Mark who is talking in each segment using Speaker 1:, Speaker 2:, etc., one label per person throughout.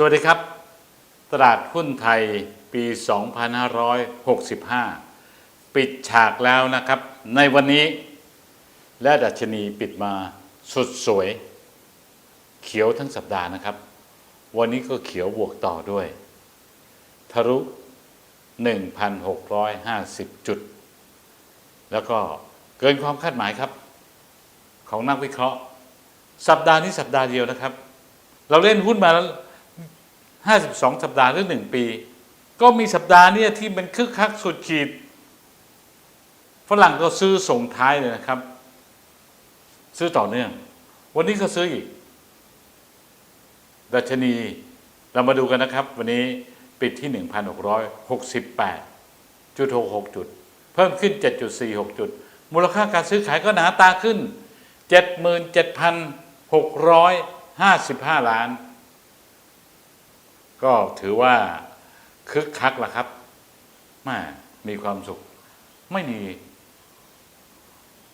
Speaker 1: สวัสดีครับ ตลาดหุ้นไทยปี 2565 ปิดฉากแล้วนะครับ ในวันนี้ และดัชนีปิดมาสุดสวย เขียวทั้งสัปดาห์นะครับ วันนี้ก็เขียวบวกต่อด้วย ทะลุ 1,650 จุด แล้วก็เกินความคาดหมายครับ ของนักวิเคราะห์ สัปดาห์นี้สัปดาห์เดียวนะครับ เราเล่นหุ้นมาแล้ว 52 สัปดาห์หรือหนึ่งปี ก็มีสัปดาห์เนี้ที่มันคึกคักสุดขีด ฝรั่งก็ซื้อส่งท้ายเลยนะครับ ซื้อต่อเนื่อง วันนี้ก็ซื้ออีก ดัชนีเรามาดูกันนะครับ วันนี้ปิดที่ 1,668.66 จุด เพิ่มขึ้น 7.46 จุด มูลค่าการซื้อขายก็หนาตาขึ้น 77,655 ล้าน ก็ถือว่าคึกคักละครับม่มีความสุข ไม่มี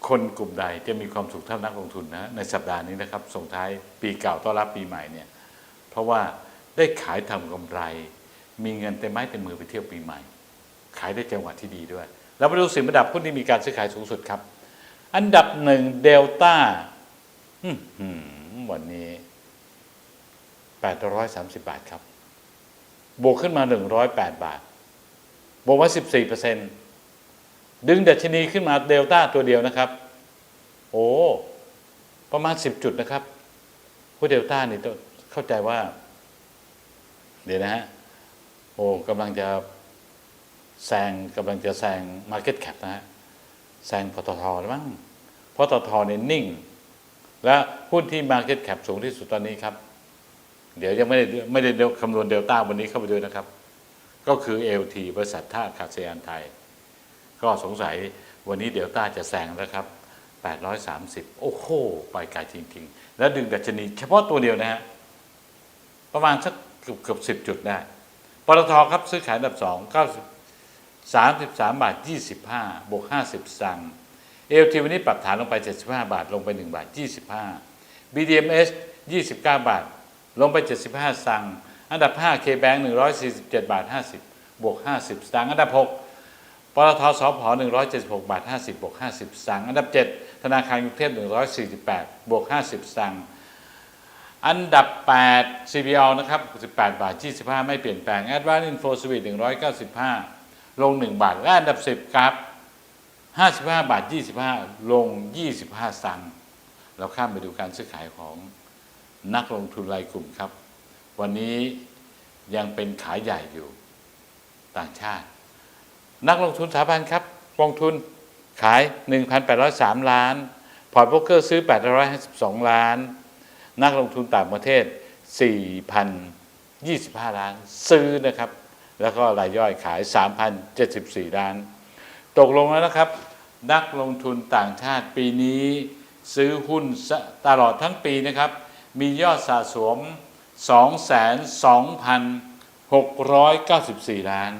Speaker 1: คนกลุ่มใดจะมีความสุขเท่านักลงทุนนะในสัปดาห์นี้นะครับ ส่งท้ายปีเก่าต้อนรับปีใหม่เนี่ย เพราะว่าได้ขายทำกำไร มีเงินเต็มไม้เต็มมือไปเที่ยวปีใหม่ ขายได้จังหวะที่ดีด้วยเรามาดูสินอันดับหุ้นที่มีการซื้อขายสูงสุดครับ อันดับหนึ่งเดลต้าวันนี้ 830 บาทครับ บวกขึ้นมา 108 บาท บวกมา14เปอร์เซ็นต์ดึงดัชนีขึ้นมาเดลต้าตัวเดียวนะครับ โอ้ ประมาณ 10 จุดนะครับผู้เดลต้านี่ต้องเข้าใจว่า เดี๋ยวนะฮะ โอ้กำลังจะแซงกำลังจะแซง Market Cap นะฮะ แซงปตทแล้วมั้งเพราะปตทเนี่ยนิ่ง และหุ้นที่ Market Cap สูงที่สุดตอนนี้ครับ เดี๋ยวยังไม่ได้ไม่ได้คำนวณเดลต้าวันนี้เข้าไปด้วยนะครับ ก็คือ LT บริษัทท่าอากาศยานไทย ก็สงสัยวันนี้เดลต้าจะแซงแล้วครับ 830 โอ้โห ไปไกลจริง ๆ แล้วดึงดัชนีเฉพาะตัวเดียวนะฮะ ประมาณสักเกือบเกือบสิบจุดได้ปตทครับซื้อขายอันดับสองเก้าสามสิบสามบาทยี่สิบห้าบวกห้าสิบสังเอลทีวันนี้ปรับฐานลงไปเจ็ดสิบห้าบาทลงไปหนึ่งบาทยี่สิบห้า BDMs ยี่สิบเก้าบาท ลงไปเจ็ดสิบห้าสตังค์อันดับห้าเคแบงหนึ่งร้อยสี่สิบาทห้าสิบวกห้าสิบสตังค์อันดับหกปตทสพหนึ่งร้อยเจ็ดสิบาทห้าสิบวกห้าสิบสตังค์อันดับเจ็ดธนาคารกรุงเทพหนึ่งร้อยสี่สิบวกห้าสิบสตังค์อันดับ 8 CPL นะครับ 18 บาท 25 ไม่เปลี่ยนแปลง Advanced Info Suite 195 ลง 1 บาท และอันดับ 10 ครับ 55 บาท 25 ลง 25สตังค์เราข้ามไปดูการซื้อขายของ นักลงทุนรายกลุ่มครับ วันนี้ยังเป็นขายใหญ่อยู่ต่างชาติ นักลงทุนสถาบันครับกองทุนขาย 1,803 ล้าน พอร์ตโบรกเกอร์ซื้อ 852 ล้าน นักลงทุนต่างประเทศ 4,025 ล้าน ซื้อนะครับ แล้วก็รายย่อยขาย 3,074 ล้าน ตกลงแล้วนะครับ นักลงทุนต่างชาติปีนี้ ซื้อหุ้นตลอดทั้งปีนะครับ มียอดสะสม 22,694 ล้าน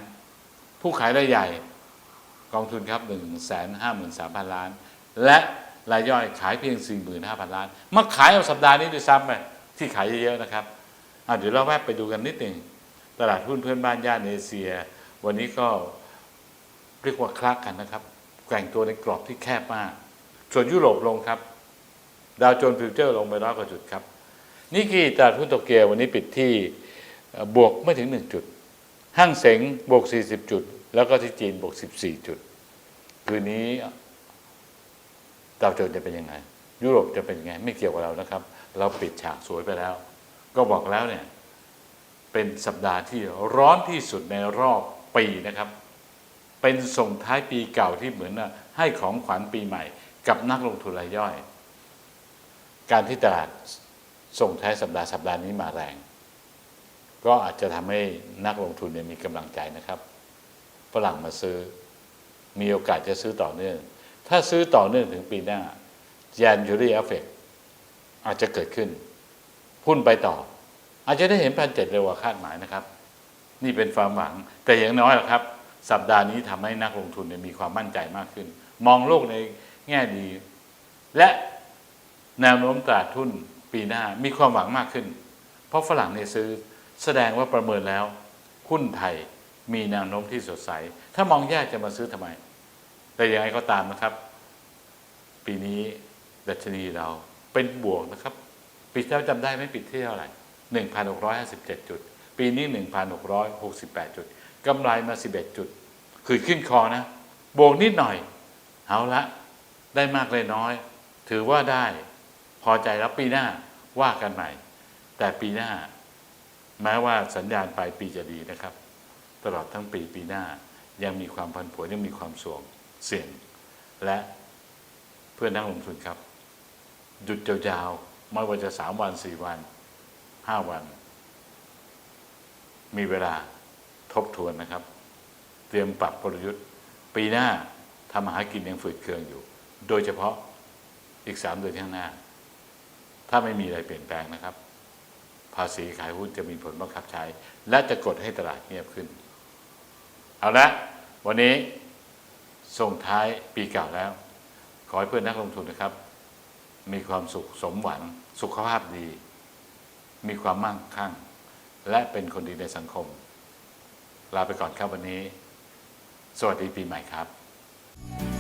Speaker 1: ผู้ขายรายใหญ่ กองทุนครับ 153,000 ล้าน และรายย่อยขายเพียง 45,000 ล้านมาขายเอาสัปดาห์นี้ด้วยซ้ำไปที่ขายเยอะๆนะครับเดี๋ยวเราแวะไปดูกันนิดหนึ่งตลาดหุ้นเพื่อนบ้านย่านเอเชีย วันนี้ก็เรียกว่าคลักกันนะครับแกว่งตัวในกรอบที่แคบมาก ส่วนยุโรปลงครับ ดาวโจนส์ฟิวเจอร์ลงไปร้อยกว่าจุดครับ นี่คือตลาดหุ้นโตเกียววันนี้ปิดที่บวกไม่ถึง 1 จุด ห้างเสงบวก 40 จุด แล้วก็ที่จีนบวก 14 จุด คืนนี้ดาวโจนส์จะเป็นยังไง ยุโรปจะเป็นยังไง ไม่เกี่ยวกับเรานะครับ เราปิดฉากสวยไปแล้ว ก็บอกแล้วเนี่ย เป็นสัปดาห์ที่ร้อนที่สุดในรอบปีนะครับ เป็นส่งท้ายปีเก่าที่เหมือนให้ของขวัญปีใหม่ กับนักลงทุนรายย่อย การที่ตลาด ส่งท้ายสัปดาห์สัปดาห์นี้มาแรง ก็อาจจะทำให้นักลงทุนเนี่ยมีกำลังใจนะครับฝรั่งมาซื้อ มีโอกาสจะซื้อต่อเนื่อง ถ้าซื้อต่อเนื่องถึงปีหน้า January Effect อาจจะเกิดขึ้น หุ้นไปต่อ อาจจะได้เห็นพันเจ็ดเร็วกว่าคาดหมายนะครับ นี่เป็นความหวัง แต่อย่างน้อยนะครับ สัปดาห์นี้ทำให้นักลงทุนเนี่ยมีความมั่นใจมากขึ้น มองโลกในแง่ดี และแนวโน้มตลาดทุน ปีหน้ามีความหวังมากขึ้น เพราะฝรั่งเนี่ยซื้อแสดงว่าประเมินแล้วหุ้นไทยมีแนวโน้มที่สดใส ถ้ามองแยกจะมาซื้อทำไม แต่ยังไงก็ตามนะครับ ปีนี้ดัชนีเราเป็นบวกนะครับ ปีที่แล้วจำได้ไหม่ปิดที่เท่าไหร่1,657 จุด ปีนี้ 1,668 จุดกำไรมา 11 จุด คือขึ้นคอนะ บวกนิดหน่อย เอาละ ได้มากเลยน้อย ถือว่าได้ พอใจแล้วปีหน้าว่ากันใหม่ แต่ปีหน้า แม้ว่าสัญญาณปลายปีจะดีนะครับ ตลอดทั้งปีปีหน้ายังมีความพันผวนยังมีความสวงเสี่ยง และเพื่อนนักลงทุนครับ หยุดยาวๆไม่ว่าจะสามวันสี่วันห้าวัน มีเวลาทบทวนนะครับ เตรียมปรับกลยุทธ์ ปีหน้าทำหากินยังฝืดเคืองอยู่ โดยเฉพาะอีกสามเดือนข้างหน้า ถ้าไม่มีอะไรเปลี่ยนแปลงนะครับ ภาษีขายหุ้นจะมีผลบังคับใช้ และจะกดให้ตลาดเงียบขึ้น เอาละวันนี้ส่งท้ายปีเก่าแล้ว ขอให้เพื่อนนักลงทุนนะครับ มีความสุขสมหวัง สุขภาพดี มีความมั่งคั่ง และเป็นคนดีในสังคม ลาไปก่อนครับวันนี้ สวัสดีปีใหม่ครับ